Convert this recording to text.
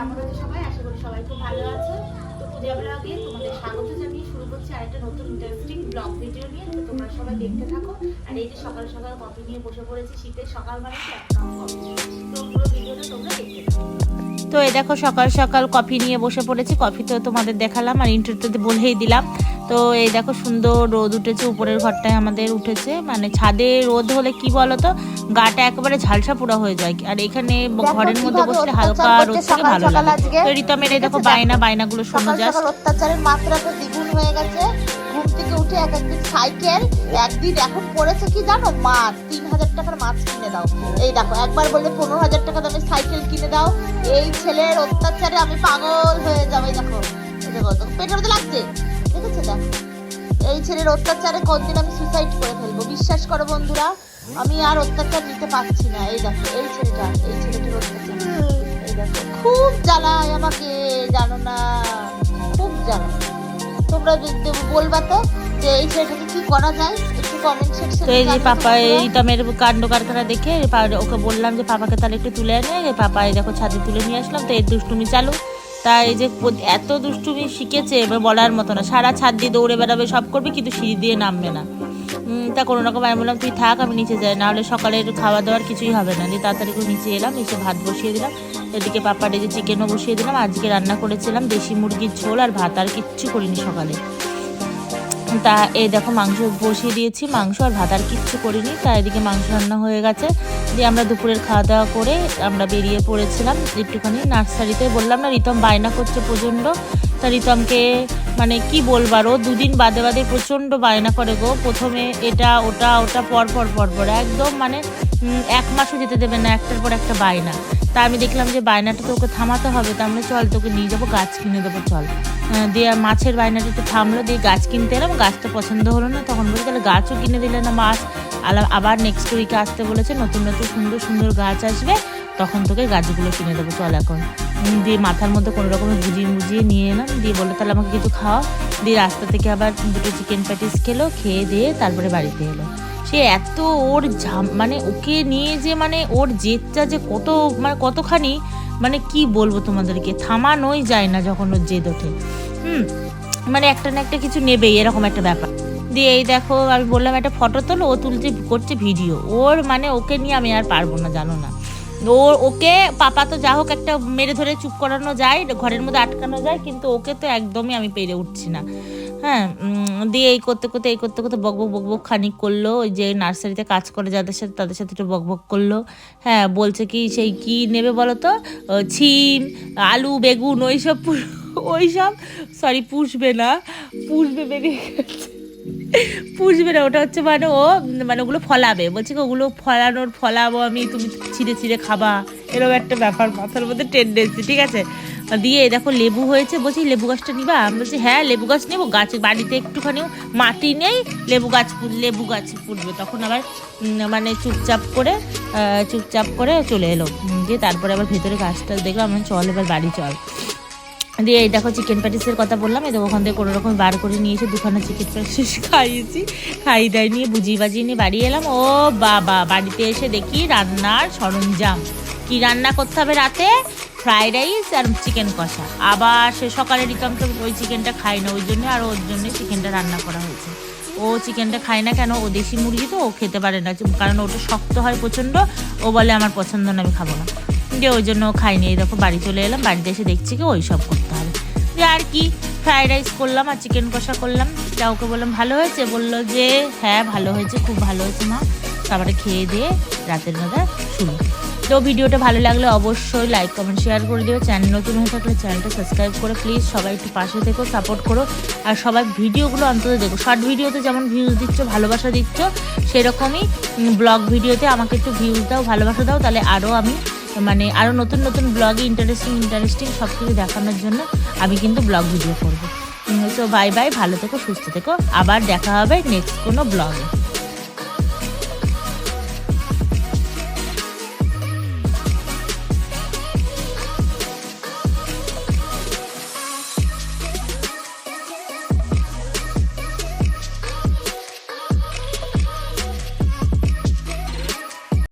কেমন সবাই? আশা করি সবাই খুব ভালো আছে। তো পূজা ব্লগে তোমাদের স্বাগত জানিয়ে শুরু করছি আরেকটা নতুন ইন্টারেস্টিং ব্লগ ভিডিও নিয়ে। তো তোমরা সবাই দেখতে থাকো। আর এই যে সকাল সকাল কফি নিয়ে বসে পড়েছি, শীতের সকাল মানে তো এই দেখো সকাল সকাল কফি নিয়ে বসে পড়েছি। কফি তো তোমাদের দেখালাম আর ইন্টারভিউতে বলেই দিলাম। তো এই দেখো সুন্দর রোদ উঠেছে উপরের ঘরটায় আমাদের উঠেছে। মানে ছাদে রোদ হলে কি বলতো? গাটা একেবারে ঝালসা পুরো হয়ে যায়। আর এখানে ঘরের মধ্যে বসলে হালকা রোদ থেকে ভালো লাগে। তো রিতমের এই দেখো বায়না বায়নাগুলো শোনো সকাল অত্যাচারের মাত্রা তো দ্বিগুণ হয়ে গেছে। ঘুম থেকে উঠে এক একদিন সাইকেল একদিন এখন পড়েছে কি জানো? মাছ তিন হাজার টাকার মাছ কিনে দাও। এই দেখো একবার বললে পনেরো হাজার টাকা দামে সাইকেল কিনে দাও। এই ছেলের অত্যাচারে আমি পাগল হয়ে যাব এই দেখো পেটের মধ্যে লাগছে। এই ছেলের অত্যাচারে কোনদিন আমি সুসাইড করে ফেলব? বিশ্বাস করো বন্ধুরা আমি আর অত্যাচার নিতে পারছি না। এই দেখো এই ছেলেটা এই ছেলেটার অত্যাচার। এই দেখো খুব জ্বালায় আমাকে জানো না খুব জ্বালায়। তোমরা বলবা তো যে এই ছেলেটাকে কি করা যায়? একটু কমেন্ট সেকশনে তো এই যে পাপা এই রিতমের কাণ্ড কারখানা দেখে ওকে বললাম যে পাপাকে তাহলে একটু তুলে আনে। পাপা এই দেখো ছাদে তুলে নিয়ে আসলাম। তো এই দুষ্টুমি চালু। তা এই যে এত দুষ্টুমি শিখেছে এবার বলার মতো না। সারা ছাদ দিয়ে দৌড়ে বেড়াবে, সব করবে, কিন্তু সিঁড়ি দিয়ে নামবে না। তা কোনো রকম আমি বললাম, তুই থাক, আমি নিচে যাই। নাহলে সকালের খাওয়া দাওয়ার কিছুই হবে না। দিয়ে তাড়াতাড়ি করে নিচে এলাম, এসে ভাত বসিয়ে দিলাম। এদিকে এই যে চিকেনও বসিয়ে দিলাম। আজকে রান্না করেছিলাম দেশি মুরগির ঝোল আর ভাত, আর কিচ্ছু করিনি সকালে। তা, এই দেখো মাংস বসিয়ে দিয়েছি। মাংস আর ভাত আর কিচ্ছু করিনি, তা এদিকে মাংস রান্না হয়ে গেছে। দিয়ে আমরা দুপুরের খাওয়া দাওয়া করে আমরা বেরিয়ে পড়েছিলাম একটুখানি নার্সারিতে। বললাম না, রিতম বায়না করছে প্রচণ্ড। তা রিতমকে মানে কি বলবার ও দুদিন বাদে বাদে প্রচণ্ড বায়না করে গো। প্রথমে এটা, ওটা ওটা পর পর পর, একদম মানে এক মাসও যেতে দেবে না, একটার পর একটা বায়না। তা আমি দেখলাম যে বায়নাটা তো ওকে থামাতে হবে, তা আমরা চল তোকে নিয়ে যাব, গাছ কিনে দেবো, চল। দিয়ে মাছের বায়নাটা একটু থামলো, দিয়ে গাছ কিনতে এলাম, গাছটা পছন্দ হলো না, তখন বলি তাহলে গাছও কিনে দিলে না মাছ? আবার নেক্সট উইকে আসতে বলেছে, নতুন নতুন, সুন্দর সুন্দর গাছ আসবে, তখন তোকে গাছগুলো কিনে দেবো, চল এখন। দিয়ে মাথার মধ্যে কোনো রকমের বুঝিয়ে বুঝিয়ে নিয়ে এলাম, দিয়ে বলল, তাহলে আমাকে কিছু খাওয়া দিয়ে রাস্তা থেকে আবার দুটো চিকেন প্যাটিস খেলো, খেয়ে দিয়ে তারপরে বাড়িতে এলো। সে এত ওর মানে ওকে নিয়ে যে মানে ওর জেদটা যে কত মানে কতখানি মানে কি বলব তোমাদেরকে? থামানোই যায় না যখন ওর জেদ ওঠে। হুম? মানে একটা না একটা কিছু নেবেই, এরকম একটা ব্যাপার। দিয়ে এই দেখো, আমি বললাম, একটা ফটো তোলো, ও তুলছে, করছে ভিডিও। ওর মানে ওকে নিয়ে আমি আর পারব না, জানো না। ওর ওকে পাপা তো যা হোক একটা মেরে ধরে চুপ করানো যায়, ঘরের মধ্যে আটকানো যায়, কিন্তু ওকে তো একদমই আমি পেরে উঠছি না। হ্যাঁ দিয়ে এই করতে করতে, এই করতে করতে বকবক বকবক খানিক করল। ওই যে নার্সারিতে কাজ করে যাদের সাথে, তাদের সাথে একটু বকবক করল। হ্যাঁ বলছে কি সেই কি নেবে বলো তো? ছিম, আলু, বেগুন, ওইসব পু- ওইসব সরি পুষবে না। পুষবে বেরিয়ে পুষবে না, ওটা হচ্ছে মানে ও মানে ওগুলো ফলাবে। বলছে কি, ওগুলো ফলানোর, ফলাবো আমি, তুমি ছিঁড়ে ছিঁড়ে খাবা। এরকম একটা ব্যাপার, মাথার মধ্যে টেন্ডেন্সি ঠিক আছে? দিয়ে দেখো লেবু হয়েছে, বলছি, লেবু গাছটা নিবা? আমি বলছি হ্যাঁ লেবু গাছ নেব। গাছ, বাড়িতে একটুখানি মাটি নেই, লেবু গাছ লেবু গাছ ফুটবে। তখন আবার মানে চুপচাপ করে চুপচাপ করে চলে এলো। দিয়ে তারপরে আবার ভেতরে গাছটা দেখলাম, আমি চল, এবার বাড়ি চল। দিয়ে এই দেখো চিকেন প্যাটিসের কথা বললাম, এই দেখো ওখান থেকে কোনো রকম বার করে নিয়ে এসে দুখানা চিকেন প্যাটিস খাইয়েছি। খাই দাই নিয়ে, বুঝিয়ে বাজিয়ে নিয়ে বাড়ি এলাম। ও বাবা, বাড়িতে এসে দেখি রান্নার সরঞ্জাম। কি রান্না করতে হবে রাতে? ফ্রাইড রাইস আর চিকেন কষা। আবার সে সকালে তো ওই চিকেনটা খাই না, ওই জন্য আর ওর জন্য চিকেনটা রান্না করা হয়েছে। ও চিকেনটা খায় না কেন? ও দেশি মুরগি তো, ও খেতে পারে না। কারণ ওটা শক্ত হয় প্রচণ্ড, ও বলে আমার পছন্দ না, আমি খাব না। দিয়ে ওই জন্য ও খাইনি এই দেখো, বাড়ি চলে এলাম, বাড়িতে এসে দেখছি কি ওই সব করতে হবে। যে আর কি ফ্রাইড রাইস করলাম আর চিকেন কষা করলাম। তা ওকে বললাম, ভালো হয়েছে? বলল যে হ্যাঁ ভালো হয়েছে, খুব ভালো হয়েছে মা। তারপরে খেয়ে দিয়ে রাতের বেলা শুরু তো ভিডিওটা ভালো লাগলে অবশ্যই লাইক কমেন্ট শেয়ার করে দিও। চ্যানেল নতুন হয়ে থাকলে চ্যানেলটা সাবস্ক্রাইব করে। প্লিজ সবাই একটু পাশে থেকো সাপোর্ট করো। আর সবাই ভিডিওগুলো অন্তত দেখো। শর্ট ভিডিওতে যেমন ভিউজ দিচ্ছ, ভালোবাসা দিচ্ছ, সেরকমই ব্লগ ভিডিওতে আমাকে একটু ভিউজ দাও, ভালোবাসা দাও। তাহলে আরও আমি মানে আরও নতুন নতুন ব্লগে ইন্টারেস্টিং ইন্টারেস্টিং সব কিছু দেখানোর জন্য আমি কিন্তু ব্লগ ভিডিও করব। তো বাই বাই ভালো থেকো, সুস্থ থেকো। আবার দেখা হবে নেক্সট কোনো ব্লগে